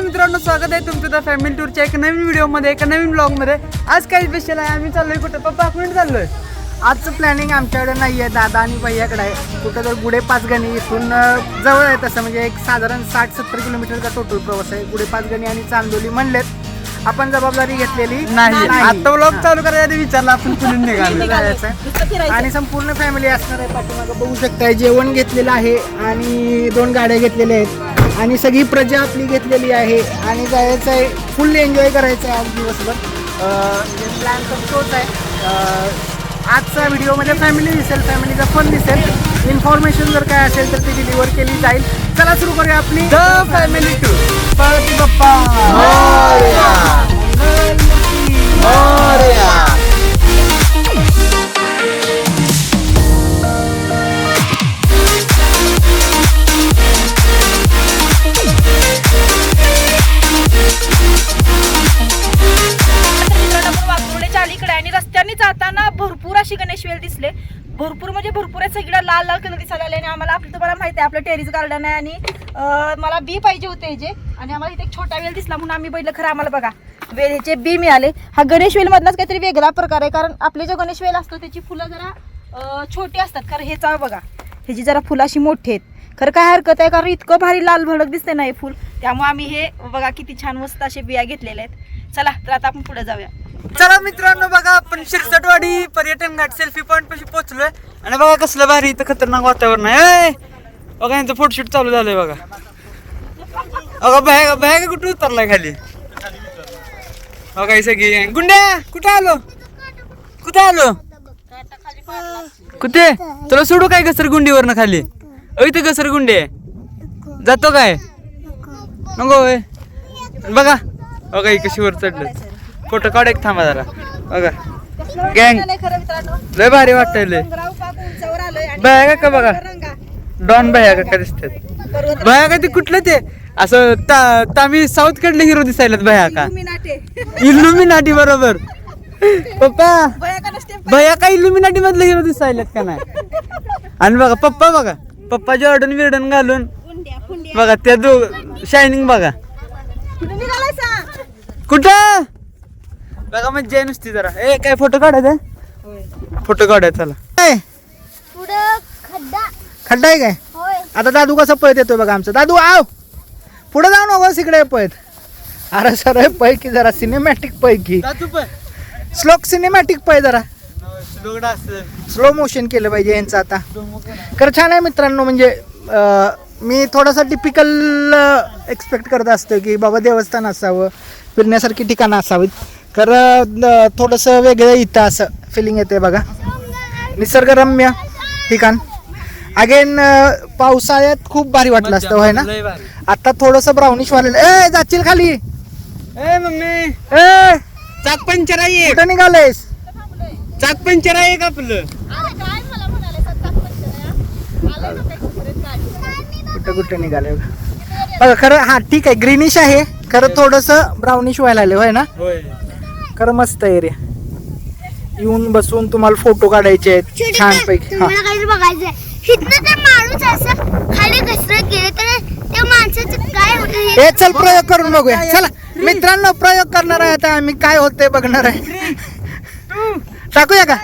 नमस्कार मित्रांनो स्वागत आहे तुमचं द फॅमिली टूरच्या एका नवीन व्हिडिओमध्ये एका नवीन ब्लॉगमध्ये आज काय स्पेशल आहे आम्ही चाललोय कुठं? पप्पा कुठे चाललोय. आजचं प्लॅनिंग आमच्याकडे नाही आहे दादा आणि भैयाकडे आहे. कुठं तर गुढे पाचगणी इथून जवळ आहे तसं म्हणजे एक साधारण साठ सत्तर किलोमीटरचा टोटल प्रवास आहे. गुढे पाचगणी आणि चांदोली म्हणलेत. आपण जबाबदारी घेतलेली नाही. आता ब्लॉग. चालू करायच्या आधी विचारला आपण कुठून निघालो. आणि संपूर्ण फॅमिली असणार आहे पाठीमागं बघू शकताय जेवण घेतलेलं आहे आणि दोन गाड्या घेतलेल्या आहेत. आणि सगळी प्रजा आपली घेतलेली आहे. आणि जायचं आहे फुल एन्जॉय करायचं आहे आज दिवसभर. प्लॅन तर तोच आहे. आजचा व्हिडिओमध्ये फॅमिली दिसेल फॅमिलीचा फन दिसेल. इन्फॉर्मेशन जर काय असेल तर ती डिलिव्हर केली जाईल. चला सुरू करूया आपली द फॅमिली टूर पार्टी लाल लाल कलर दिसायला आले आणि आम्हाला आपलं तुम्हाला माहिती आहे आपलं टेरिस गार्डन आहे आणि मला बी पाहिजे होते जे. आणि आम्हाला इथे एक छोटा वेल दिसला म्हणून आम्ही बघितलं खरं आम्हाला बघा वेल ह्याचे बी मिळाले. हा गणेश वेल मधलाच काहीतरी वेगळा प्रकार आहे कारण आपले जो गणेश वेल असतो त्याची फुलं जरा छोटी असतात. कारण हे चाव बघा ह्याची जरा फुलं अशी मोठी आहेत. खरं काय हरकत आहे कारण इतकं भारी लाल भडक दिसते ना हे फुल. त्यामुळे आम्ही हे बघा किती छान मस्त असे बिया घेतलेले आहेत. चला तर आता आपण पुढे जाऊया. चला मित्रांनो बघा आपण शिरसटवाडी पर्यटन घाट सेल्फी पॉईंट पाशी पोहोचलोय. आणि बघा कसलं भारी इथं खतरनाक वातावरण आहे. बघा यांचं फोटोशूट चालू झालंय बघा. अगं बॅग बॅग कुठं उतरलाय खाली? बघा ही सगळी गुंड्या कुठे आलो? कुठे आलो? कुठे? तुला सोडू काय घसरगुंडीवरनं खाली? अ इथं घसरगुंडी आहे. जातो काय? नको होय. बघा. बघा ही कशी वर चढलं. फोटो काढ एक थांबा जरा. बघा. गँग लय भारी वाटतंय लय. बघा का बघा. डॉन भया का दिसतात. भया का ते कुठलं ते? असं ता तामी साऊथ कडले हिरो दिसायलात भया का? इल्युमिनाटे. इल्युमिनाटी बरोबर. पप्पा बया? भया का इल्युमिनाटी मधले हिरो दिसायलात का नाही? आणि बघा पप्पा बघा. पप्पा जॉर्डन विर्डन घालून. बघा त्या दो शायनिंग बघा. कुठे? कुठं? बघा मग जय नुसती जरा. ए काय फोटो काढायचा फोटो काढायचा चला. ए, पुढं खड्डा. खड्डा आहे काय? होय. आता दादू कसा पळत येतोय बघा आमचा. दादू आव. पुढे जाऊ नको इकडे पळत. अरे सर पैकी जरा. सिनेमॅटिक पैकी स्लोक सिनेमॅटिक पळ. जरा. स्लो मोशन केलं पाहिजे यांचं आता. खरं छान आहे मित्रांनो म्हणजे मी थोडासा टिपिकल एक्सपेक्ट करत असतो की बाबा देवस्थान असावं फिरण्यासारखी ठिकाणं असावीत. खरं थोडंसं वेगळं इथं असं फिलिंग येते बघा. निसर्गरम्य ठिकाण अगेन पावसाळ्यात खूप भारी वाटलं असतं होय ना? आता थोडंसं ब्राउनिश वालेलं. ए जाशील खाली. ए मम्मी. ए. चाक पंचर आहे कुठं निघालेस चाक पंचर आहे का आपलं. कुठं कुठं निघाले बघा. खरं हा ठीक आहे ग्रीनिश आहे. खरं थोडंसं ब्राउनिश व्हायला आले होय ना? होय. खरं मस्त एरिया येऊन बसून तुम्हाला फोटो काढायचे आहेत. छान पैकी हा. तुम्हाला काही बघायचंय. इथनं ते माणूस असं खाली घसरत गेले तर त्या माणसाचं काय होतं हे? ए चल प्रयोग करून बघूया. चला मित्रांनो प्रयोग करणार आहे आता आम्ही. काय होतंय बघणार आहे. टाकूया का?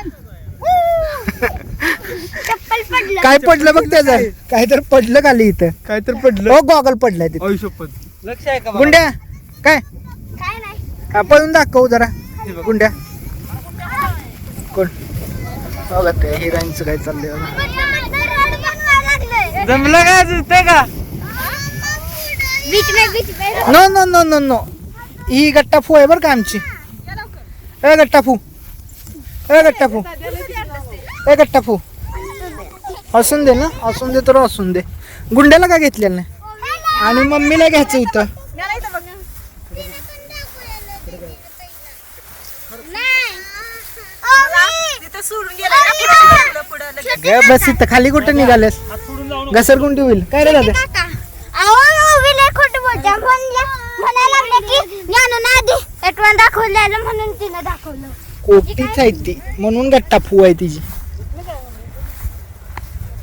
चप्पल पडलं. काय पडलं बघ त्याचं. काय? तर पडलं खाली इथं. काय तर पडलं. हो गॉगल पडलाय तिथे. आयुष्यपत लक्ष आहे का बघा? गुंड्या काय? काय नाही. हा, पळून दाखव जरा. गुंड्या. कोण? बघा ते हिराईनच काय चाललंय बघा. जमलं का जुळतंय का? बीच में बीच में no no no no no ही गट्टाफू आहे बरं का आमची. ए गट्टाफू ए गट्टा फू. ए गट्टाफू असून दे ना असून दे तर असून दे. गुंड्याला का घेतलेलं नाही? आणि मम्मीला घ्यायचं इथं या नाही तर बघ. तिथं सोडून गेला पुढं पुढं लगेच. गे बस इथं खाली कुठे निघालेस? घसरगुंडी होईल. काय रे दादा? खोटं बोलत्या म्हणल्या म्हणायला लागले की ज्ञानून आधी पेटवून दाखवलेलं म्हणून तिनं दाखवलं. कोटीच आहे ती. म्हणून गट्टाफू आहे तिची.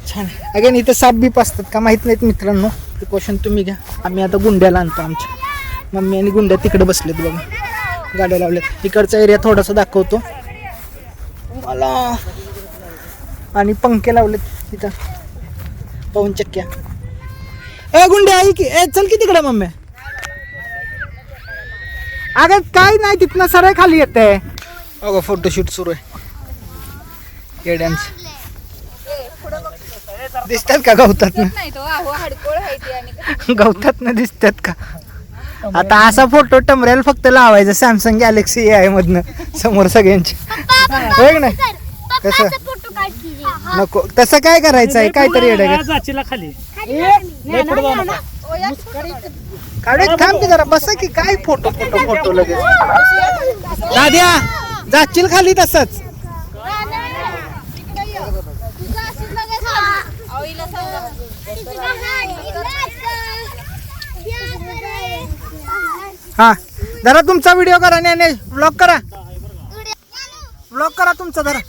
छान. अगेन इथं साप बीप असतात का माहीत नाहीत मित्रांनो. प्रिकॉशन तुम्ही घ्या. आम्ही आता गुंड्याला आणतो आमच्या. मम्मी आणि गुंड्या तिकडे बसलेत बघा. गाड्या लावल्यात. इकडचा एरिया थोडासा दाखवतो. मला. आणि पंखे लावलेत तिथं पवन चक्क्या ए गुंड्या आई की ए चल की तिकडे मम्मी. अगं काय नाही तिथनं सरळ खाली येते. अगं फोटोशूट सुरू आहे. येड्यांच दिसतात का गवतात गवतात ना दिसतात का? आता असा फोटो टमरेल फक्त लावायचा सॅमसंग गॅलेक्सी आय मधनं समोर सगळ्यांची. ना का कसं? नको. तसं काय करायचं आहे? काहीतरी येडं जाचीला खाली थांब की जरा बसा की काय फोटो फोटो फोटो लगेच. दाद्या जाशील खाली तसंच. हा जरा तुमचा व्हिडिओ करा ने ब्लॉक करा. ब्लॉक करा तुमचा जरा.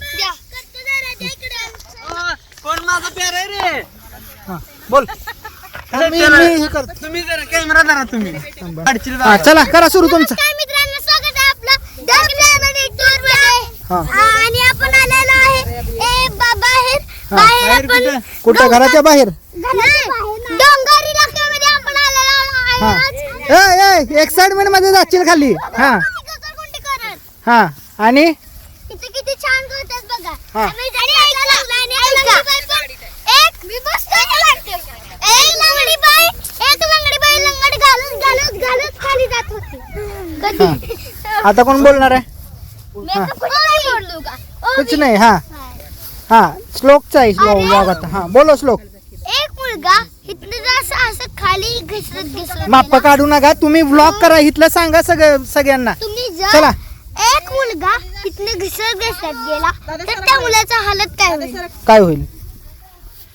कोण माझा प्यार आहे रे? हा बोल. हा, मी- मी हे करतो. तुम्ही जरा कॅमेरा धरा तुम्ही. अडचण हा चला करा सुरू तुमचं. काय मित्रांनो स्वागत आहे आपलं दर प्लॅनेट टूरमध्ये. हा. आणि आपण आलेलो आहे. ए बा- बाहेर हा. बाहेर बाहेर आपण कुठं? कुठं? घराच्या बाहेर. नाही, डोंगर इलाक्यामध्ये आपण आलेलो हा. आहे आज. एक्साइटमेंटमध्ये जाशील खाली. हा. हा. आणि? किती छान करतात बघा. हा. आता कोण बोलणार आहे? कुछ नाही हा. हा. श्लोकचा आहे श्लोक आता हा बोलो श्लोक एक मुलगा इथनं असं असं माप. काढू नका. तुम्ही व्लॉग करा इथलं सांगा सगळं सगळ्यांना. तुम्ही चला. एक मुलगा इथनं घसरत घसरत गेला तर त्या मुलाचा हालत काय होईल? काय होईल?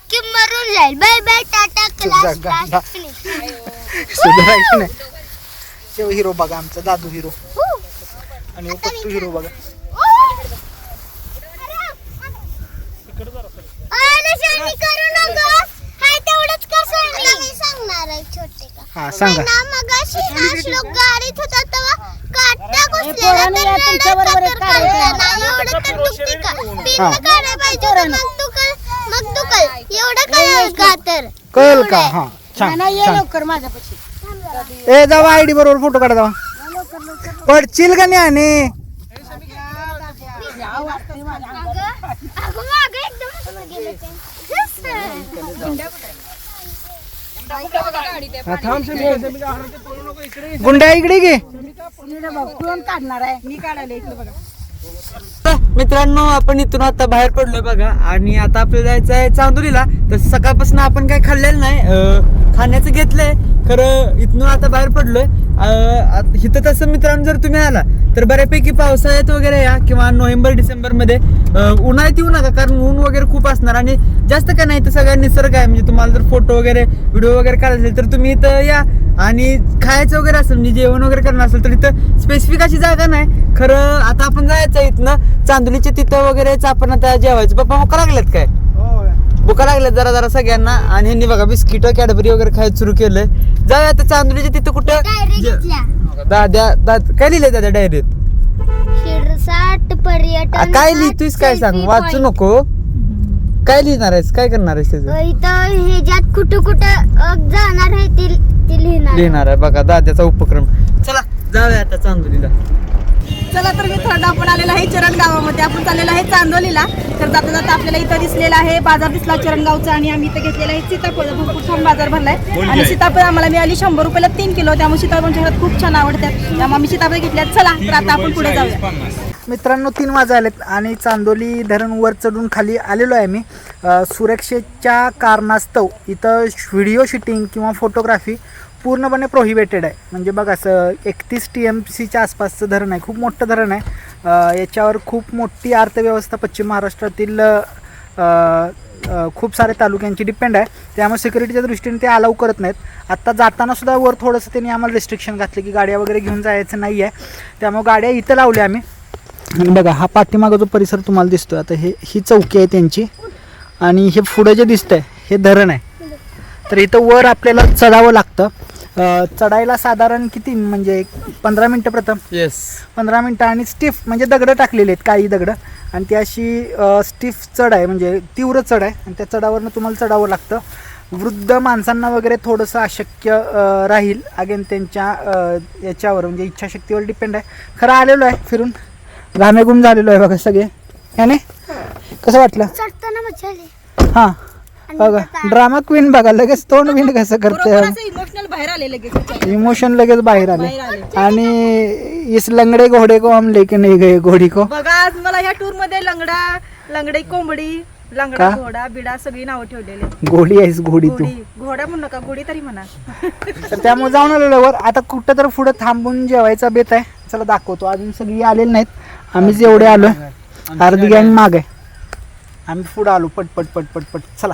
की मरून जाईल. बाय बाय टाटा क्लास जा- जा- जा. Class finish. सुधारायचं नाही? तेव्हा हिरो बघा आमचा दादू हिरो. आणि पट्टू हिरो बघा. अरे शानी करू नको. कर सांगली? मी सांगणार आहे छोटे का? हा सांगा. ना मगाशी हा श्लोक गाडीत होता तेव्हा काटा घुसलेला तर रडत तर काढलेला नाही एवढं तर दुखते का? हा. पिन काढायला पाहिजे होतं, मग दुखल मग दुखल एवढं कळलं का तर? कळेल का? हा छान छान. ए जावा आयडी बरोबर फोटो काढा जावा. पडशील का नाही आणि अगं मागं एकदम गेलं ते. गुंड्या इकडे घे. मित्रांनो आपण इथून आता बाहेर पडलोय बघा. आणि आता आपल्याला जायचं आहे चांदोलीला. तर सकाळपासून आपण काही खाल्लेलं नाही. अं, खाण्याचं घेतलंय. खरं इथून आता बाहेर पडलोय. इथं तसं मित्रांनो जर तुम्ही आला तर बऱ्यापैकी पावसाळ्यात वगैरे या किंवा नोव्हेंबर डिसेंबरमध्ये अं, उन्हाळ्यात येऊ नका कारण ऊन वगैरे खूप असणार आणि जास्त काय नाही तर सगळा निसर्ग आहे. म्हणजे तुम्हाला जर फोटो वगैरे व्हिडिओ वगैरे काढायचे असेल तर तुम्ही इथं या आणि खायचं वगैरे असेल म्हणजे जेवण वगैरे करणार असेल तर इथं स्पेसिफिक अशी जागा नाही. खरं आता आपण जायचं इथनं चांदोलीच्या तिथं वगैरेच आपण आता जेवायचं. पप्पा भुका लागल्यात काय? भुका लागल्यात जरा जरा सगळ्यांना. आणि ह्यांनी बघा बिस्किट कॅडबरी वगैरे खायचं सुरू केलंय. जाऊया आता चांदोलीच्या तिथं कुठं? डायरी जे- घेतल्या दाद्या दाद काय लिहिलंय दादा डायरीत? शिरसाट पर्यटन काय लिहितोयस? काय सांग? वाचू नको. काय लिहिणार आहेस? काय करणार आहेस त्याचं? इथं हे ज्यात कुठं कुठं अ, जाणार आहे ते ते लिहिणार लिहिणार आहे. बघा दाद्याचा उपक्रम. चला जाऊया आता चांदोलीला. चला तर मित्रांनो आपण आलेलो आहे चरण गावामध्ये. आपण चाललेलो आहे चांदोलीला. तर जाता जाता आपल्याला इथं दिसलेला आहे बाजार दिसला चरणगावचा आणि आम्ही इथं घेतलेला आहे सीताफळ. भरपूर छान बाजार भरलाय. आणि सीताफळ आम्हाला मिळाली शंभर रुपयाला तीन किलो. त्यामुळे सीताफळच्या घरात खूप छान आवडतात. त्यामुळे आम्ही सीताफळ घेतल्यात चला तर आता आपण पुढे जाऊया. मित्रांनो तीन वाजा आलेत आणि चांदोली धरण वर चढून खाली आलेलो आहे मी. सुरक्षेच्या कारणास्तव इथं व्हिडिओ शूटिंग किंवा फोटोग्राफी पूर्णपणे प्रोहिबेटेड आहे. म्हणजे बघा असं एकतीस टी एम सीच्या आसपासचं धरण आहे. खूप मोठं धरण आहे. याच्यावर खूप मोठी अर्थव्यवस्था पश्चिम महाराष्ट्रातील खूप सारे तालुक्यांची डिपेंड आहे. त्यामुळे सिक्युरिटीच्या दृष्टीने ते अलाव करत नाहीत. आत्ता जाताना सुद्धा वर थोडंसं त्यांनी आम्हाला रिस्ट्रिक्शन घातलं की गाड्या वगैरे घेऊन जायचं नाही आहे त्यामुळे गाड्या इथं लावल्या आम्ही. आणि बघा हा पाठीमागा जो परिसर तुम्हाला दिसतो आता हे ही चौकी आहे त्यांची. आणि हे पुढं जे दिसतंय हे धरण आहे. तर इथं वर आपल्याला चढावं लागतं. अं, चढायला साधारण किती? म्हणजे पंधरा मिनटं प्रथम. येस पंधरा मिनटं आणि स्टिफ म्हणजे दगडं टाकलेली आहेत काळी दगडं. आणि ती अशी स्टिफ चढ आहे म्हणजे तीव्र चढ आहे. आणि त्या चढावरनं तुम्हाला चढावं लागतं. वृद्ध माणसांना वगैरे थोडंसं अशक्य अं, राहील. अगेन त्यांच्या अं, याच्यावर म्हणजे इच्छाशक्तीवर डिपेंड आहे. खरं आलेलो आहे फिरून. घामेघूम झालेलो आहे बघा सगळे. याने कसं वाटलं? चढताना मजा आली. हां. बघा ड्रामा क्वीन बघा लगेच तोंड विंड कसं करते बरोबर असं इमोशनल बाहेर आले लगेच इमोशन लगेच बाहेर आले बाहेर आले. आणि इस लंगडे घोडे को हम लेके नहीं गए घोडी को. बघा आज मला ह्या टूरमध्ये लंगडा लंगडी कोंबडी लंगडा का? घोडा बिडा सगळी नावं ठेवलेली घोडी आहेस घोडी तू. घोडी. घोडा म्हणू नका घोडी तरी म्हणा. तर त्यामुळे जाऊन आलेलो वर. आता कुठं तर पुढं थांबून जेवायचा बेत आहे. चला दाखवतो. अजून सगळी आलेली नाहीत. आम्हीच एवढे आलोय अर्धी गँग माग आहे. आम्ही पुढं आलो. पट पट पट पट पट. चला.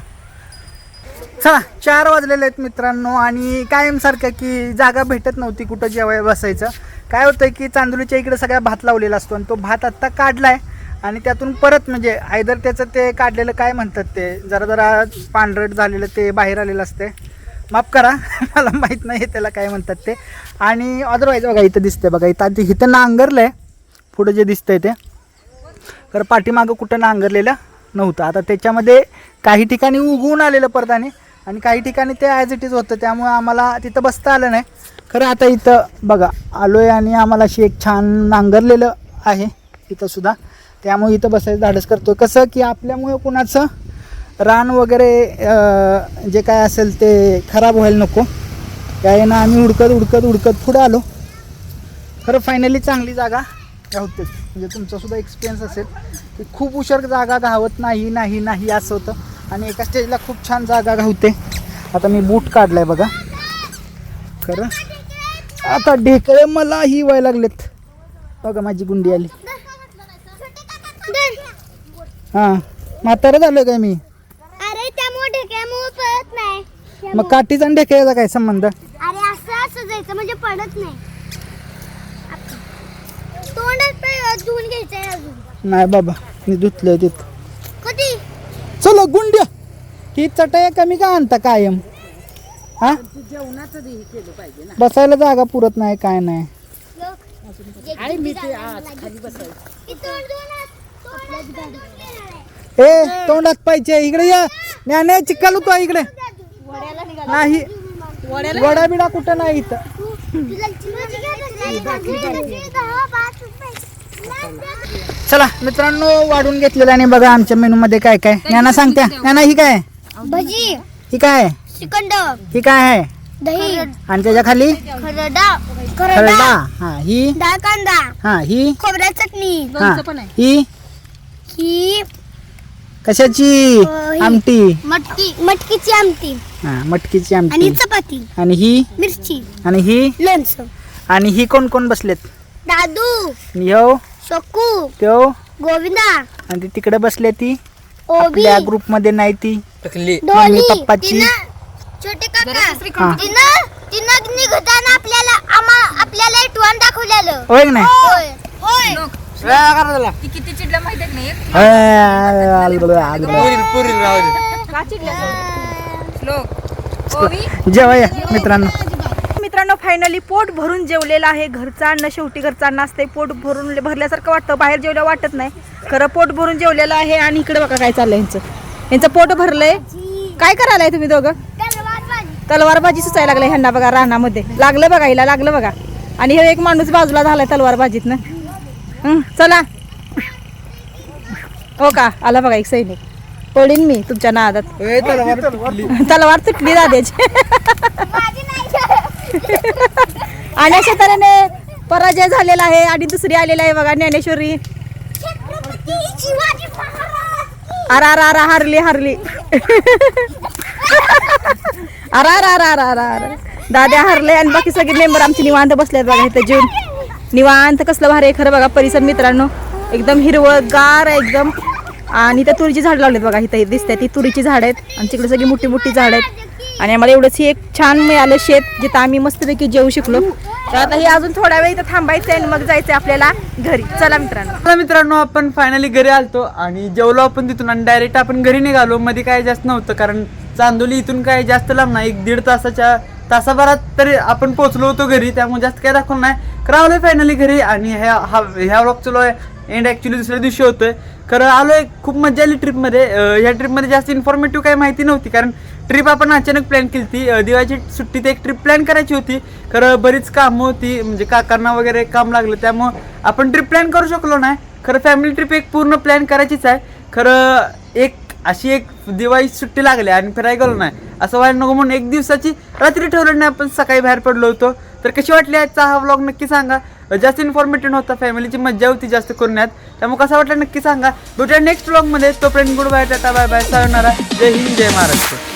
चला चार वाजलेले आहेत मित्रांनो आणि कायमसारखं की जागा भेटत नव्हती कुठं जेवाय बसायचं. काय होतं की चांदोलीच्या इकडे सगळ्या भात लावलेला असतो आणि तो भात आत्ता काढला आहे आणि त्यातून परत म्हणजे आयदर त्याचं ते काढलेलं काय म्हणतात ते जरा जरा पांढरट झालेलं ते बाहेर आलेलं असते माफ करा मला माहीत नाही त्याला काय म्हणतात ते. आणि अदरवाईज बघा इथं दिसतंय बघा इथं आधी इथं नांगरलं आहे पुढं जे दिसतंय ते. तर पाठीमागं कुठं नांगरलेलं नव्हतं. आता त्याच्यामध्ये काही ठिकाणी उगवून आलेलं परत आणि आणि काही ठिकाणी ते ॲज इट इज होतं त्यामुळे आम्हाला तिथं बसता आलं नाही. खरं आता इथं बघा आलो आहे आणि आम्हाला अशी एक छान नांगरलेलं आहे इथं सुद्धा. त्यामुळे इथं बसायचं धाडस करतो कसं की आपल्यामुळे कुणाचं रान वगैरे जे काय असेल ते खराब व्हायला नको. त्यानं आम्ही हुडकत हुडकत उडकत पुढं आलो. खरं फायनली चांगली जागा होतेच म्हणजे तुमचासुद्धा एक्सपिरियन्स असेल की खूप उशार जागा धावत नाही नाही नाही असं होतं. आणि एका स्टेजला खूप छान जागा गावते आता मी बूट काढलाय बघा. खरं? आता ढेकळे मला ही व्हायला लागलेत. बघा माझी गुंडी आली. हां म्हातारं झालं काय मी? मग काठीचा आणि ढेकळ्याचा काय संबंध? अरे असं असं जायचं म्हणजे पडत नाही. तोंडात धुवून घ्यायचंय अजून. नाही बाबा मी धुतलं तिथं. गुंड्या ही चटया कमी का आणता कायम हा बसायला जागा पुरत नाही काय नाही आणि मी ते खाली बसायचं. ए तोंडात पाहिजे इकडे या ज्ञाने चिक्कालू तो इकडे नाही वडा बिडा कुठं नाही इथं तुला चला मित्रांनो वाढून घेतलेलं आणि बघा आमच्या मेनू मध्ये काय काय. ज्ञाना सांगत्या ज्ञाना ही काय भजी. ही काय श्रीखंड. ही काय आहे? दही. आणि त्याच्याखाली? खरडा. हा ही? डाळ कांदा हा ही? खोबऱ्या चटणी. हा लोणचं पण आहे. ही? ही कशाची? अं, ही. आमटी. मटकी मटकीची आमटी. हा मटकीची आणि आमटी चपाती. आणि ही? मिरची. आणि ही? लोणचं. आणि ही कोण कोण बसलेत? दादू. यो शकू त्यो? गोविंदा आणि ती तिकडे बसले ती? ओबी आपल्या ग्रुपमध्ये नाही ती. टकली. मम्मी डोली पप्पाची. तिनं छोटे काका हा. तिनं तिनं निघताना आपल्याला आम्हा आपल्याला इटवान दाखवलेलं. होय की नाही? होय. होय. ती किती चिडलं माहिती आहे नाही? पुरील पुरील राहू दे. जेव्हा या मित्रांनो. मित्रांनो फायनली पोट भरून जेवलेलं आहे घरचा. अन्न शेवटी घरचा अन्न असते पोट भरून भरल्यासारखं वाटतं. बाहेर जेवल्या वाटत नाही. खरं पोट भरून जेवलेलं आहे आणि इकडे बघा काय चाललंय यांचं. यांचं पोट भरलंय. काय करायलाय तुम्ही दोघं? तलवार भाजी सुचायला लागले ह्यांना बघा रानामध्ये. लागलं बघा हिला लागलं बघा. आणि हे एक माणूस बाजूला झालाय तलवार भाजीत ना चला. हो का? आला बघा एक सैनिक. पडीन मी तुमच्या नादात. ए, तलवार तुटली. तलवार तुटली दाद्याची माझी नाही आणि अशा तऱ्हेने पराजय झालेला आहे आणि दुसरी आलेला आहे बघा ज्ञानेश्वरी. छत्रपती शिवाजी महाराज. अरा अरा अरा हारली हारली. अरा अरा अरा अरा अरा अरा. दाद्या हारले आणि बाकी सगळे मेंबर आमचे निवांत बसलेत बघा इथं जेवून. निवांत कसलं भारी आहे खरं बघा परिसर मित्रांनो. एकदम हिरवळ गार आहे एकदम. आणि त्या तुरीची झाड लावलेत बघा इथं दिसते ती तुरीची झाड आहेत आणि तिकडे सगळी मोठी मोठी झाड आहेत. आणि आम्हाला एवढंच एक छान मिळालं शेत जिथं आम्ही मस्तपैकी जेवू शिकलो. तर आता हे अजून थोड्या वेळ इथं थांबायचं आहे आणि मग जायचं आपल्याला घरी. चला मित्रांनो. चला मित्रांनो आपण फायनली घरी आलतो आणि जेवलो आपण तिथून आणि डायरेक्ट आपण घरी निघालो. मध्ये काय जास्त नव्हतं कारण चांदोली इथून काय जास्त लांब नाही. एक दीड तासाच्या तासाभरात तरी आपण पोहोचलो होतो घरी. त्यामुळे जास्त काय दाखवलं नाही. खरं फायनली घरी आणि ह्या हा ह्या व्लॉग चलो एंड ॲक्च्युली दुसऱ्या दिवशी होतोय. खरं आलोय खूप मजा आली ट्रिपमध्ये ह्या ट्रिपमध्ये जास्त इन्फॉर्मेटिव्ह काही माहिती नव्हती कारण ट्रिप आपण अचानक प्लॅन केली ती दिवाळीची सुट्टीत एक ट्रिप प्लॅन करायची होती. खरं बरीच कामं होती म्हणजे काकांना वगैरे काम लागलं त्यामुळं आपण ट्रिप प्लॅन करू शकलो नाही. खरं फॅमिली ट्रिप एक पूर्ण प्लॅन करायचीच आहे. खरं एक अशी एक दिवाळी सुट्टी लागली आणि फिरायला गेलो नाही. असं व्हायला नको म्हणून एक दिवसाची रात्री ठरवलं नाही आपण सकाळी बाहेर पडलो होतो. तर कशी वाटली आजचा हा व्लॉग नक्की सांगा. जास्त इन्फॉर्मेटिव्ह होता फॅमिलीची मज्जा होती जास्त करण्यात. त्यामुळे कसा वाटला नक्की सांगा. भेटूया नेक्स्ट व्लॉगमध्ये तोपर्यंत good bye tata bye bye. Sayonara जय हिंद जय महाराष्ट्र.